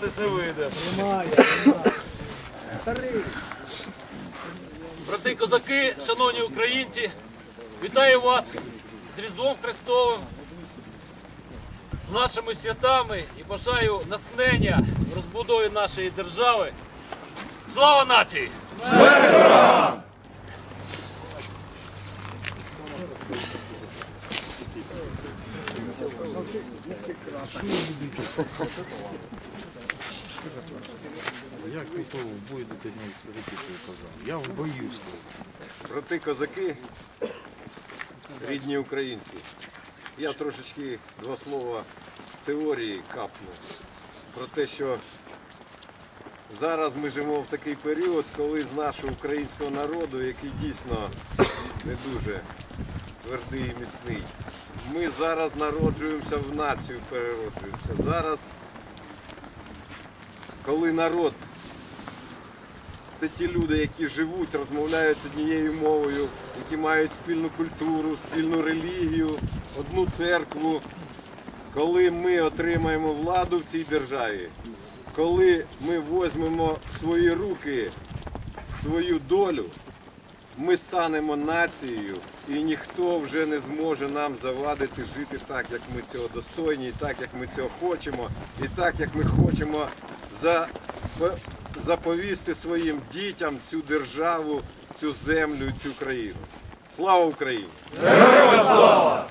Десь не вийде. Брати козаки, шановні українці, вітаю вас з Різдвом Христовим, з нашими святами і бажаю натхнення в розбудові нашої держави. Слава нації! Як пішло в бой до дня святителів казав? Я в бою став. Брати козаки, рідні українці. Я трошечки два слова з теорії капну про те, що зараз ми живемо в такий період, коли з нашого українського народу, який дійсно не дуже твердий і міцний, ми зараз народжуємося в націю, перероджуємося. Зараз, коли народ це ті люди, які живуть, розмовляють однією мовою, які мають спільну культуру, спільну релігію, одну церкву. Коли ми отримаємо владу в цій державі, коли ми візьмемо в свої руки свою долю, ми станемо нацією і ніхто вже не зможе нам завадити жити так, як ми цього достойні, і так, як ми цього хочемо, і так, як ми хочемо за, заповісти своїм дітям цю державу, цю землю, цю країну. Слава Україні! Героям слава!